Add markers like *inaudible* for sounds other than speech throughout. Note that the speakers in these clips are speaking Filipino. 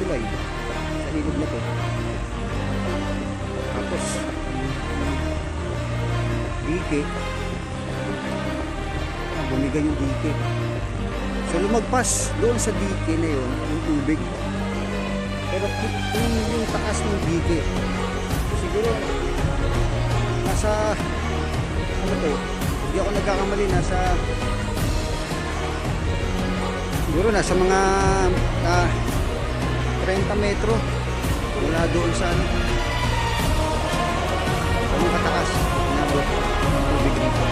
tulay. Sa ilog na to. Tapos, dike. Ah, Bumigay yung dike. So lumagpas doon sa dike na yun, yung tubig. Pero yung, yung taas ng dike, siguro nasa ano to, hindi ako nagkakamali, nasa siguro nasa mga ah, 30 metro. Mula doon sa ano. Ganun kataas. Inabot. Ng dito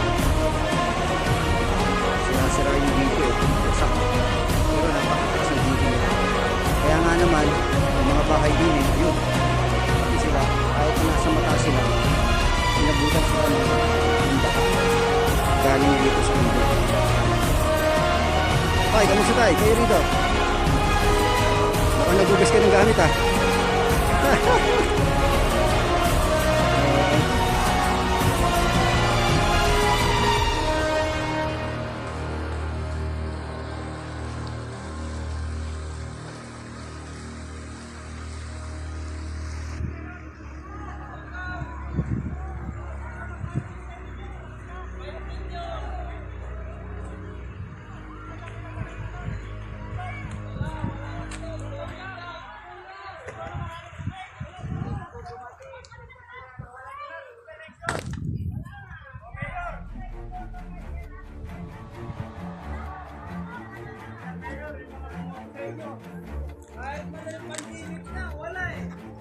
sira-sira yung dito eh. Pero napakataas ng dito kaya nga naman yung mga bahay din eh yun. Sila kahit na nasa mata sila inabutan sila ng baka. Galing dito sa mundo. Tay, kamusta tay? Kayo rito? Baka nagugas ka ng gamit ah. *laughs*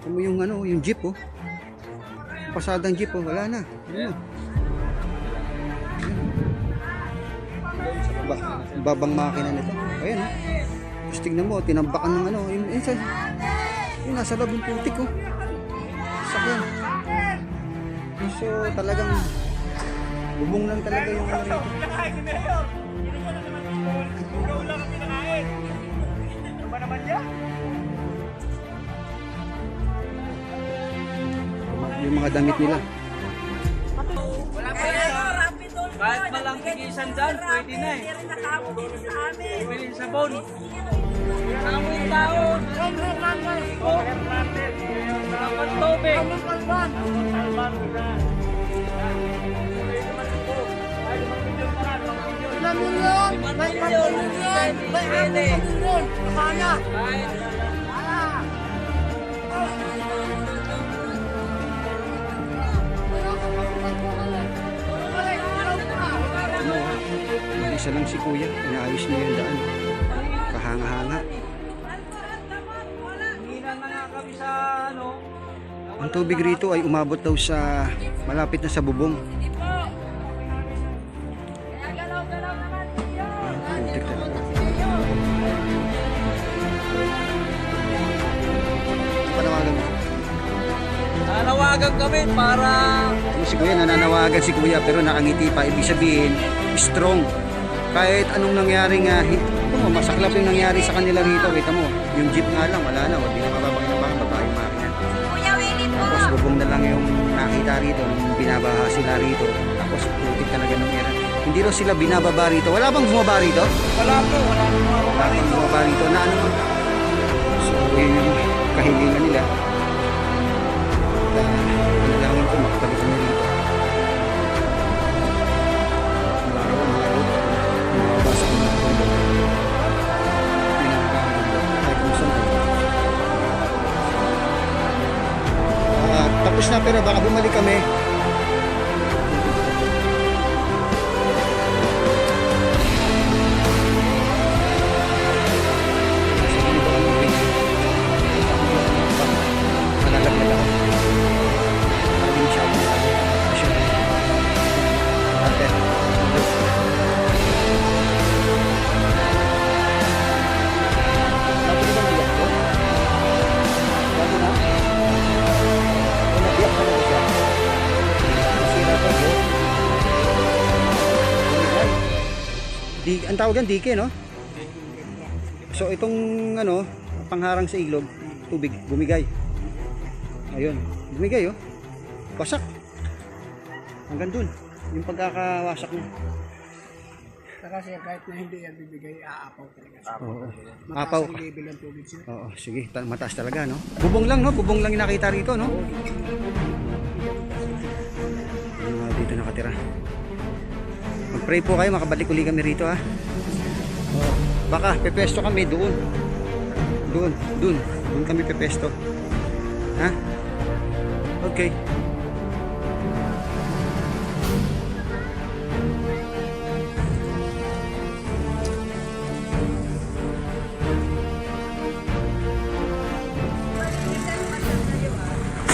Ito yung ano, yung jeep oh. Pasadang jeep oh, wala na. Ano? Ba, babang makina nito. Ayan oh. Tapos tingnan mo, tinambakan ng ano, yung, yung, yung nasa loob yung putik oh. Sakyan. So talagang bubong lang talaga yung ano rito. Ikaw lang ang pinakain. Ano ba naman yan? Yung mga damit nila. Kahit malang tigisan dyan, pwede na eh. Pwede sa. Ang mga tao. Dapat tubig. Ano, isa lang si kuya, inaayos niya yung daan. Kahanga-hanga. Ano. Ang tubig rito ay umabot daw sa malapit na sa bubong. Panawagan mo. Nanawagan kami para si kuya, nananawagan si kuya pero nakangiti pa. Ibig sabihin, strong. Kahit anong nangyari nga, hi- ito mo, masaklap yung nangyari sa kanila rito. Kita mo, yung jeep nga lang, wala na. Hindi na mababang na baka babae yung makina. Kuya Willie po. Tapos bubong na lang yung nakita rito nung binabaha sila rito. Tapos putik talaga nung era. Hindi raw sila binababa rito. Wala bang bumaba rito? wala po, wala Wala bang bumaba rito na ano? So yun yung kahilingan nila. At uh, kailangan ko makabalik kami rito. Tapos na pero baka bumalik kami. Di, ang tawag yan, dike, no? So itong ano, pangharang sa ilog, tubig, bumigay. Ayun, bumigay oh. Wasak. Hanggang dun, yung pagkakawasak niya. Saka sir, kahit na hindi yan bibigay, aapaw talaga. Oo. Mataas Apaw. ang level ng tubig sir. Oo, sige. Ta- Mataas talaga, no? Bubong lang, no? Bubong lang yung nakita rito, no? Yung mga dito nakatira. Mag-pray po kayo, makabalik uli kami rito, ha? Oo. Baka, pepesto kami doon. Doon, doon. Doon kami pepesto. Ha? Okay.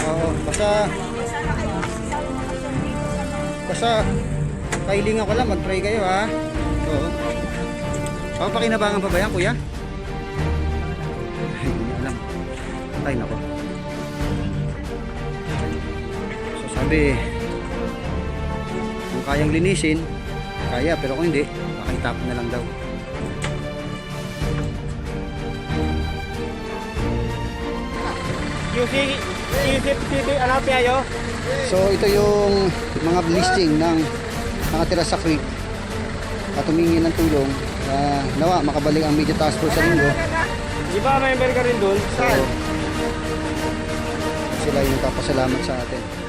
Oo, basta basta kailingan ko lang mag-pray kayo ha. Oo. Oh, pakinabangan pa ba yan, kuya? Ay, hindi alam. Ay, nako. So, sabi, kung kayang linisin, kaya, pero kung hindi, makaitapon na lang daw. QC, QC, ano piyayo? So ito yung mga listing ng nakatira sa creek at humingi ng tulong na nawa makabalik ang media task force sa linggo. Di ba member ka rin doon? So, sila yung papasalamat sa atin.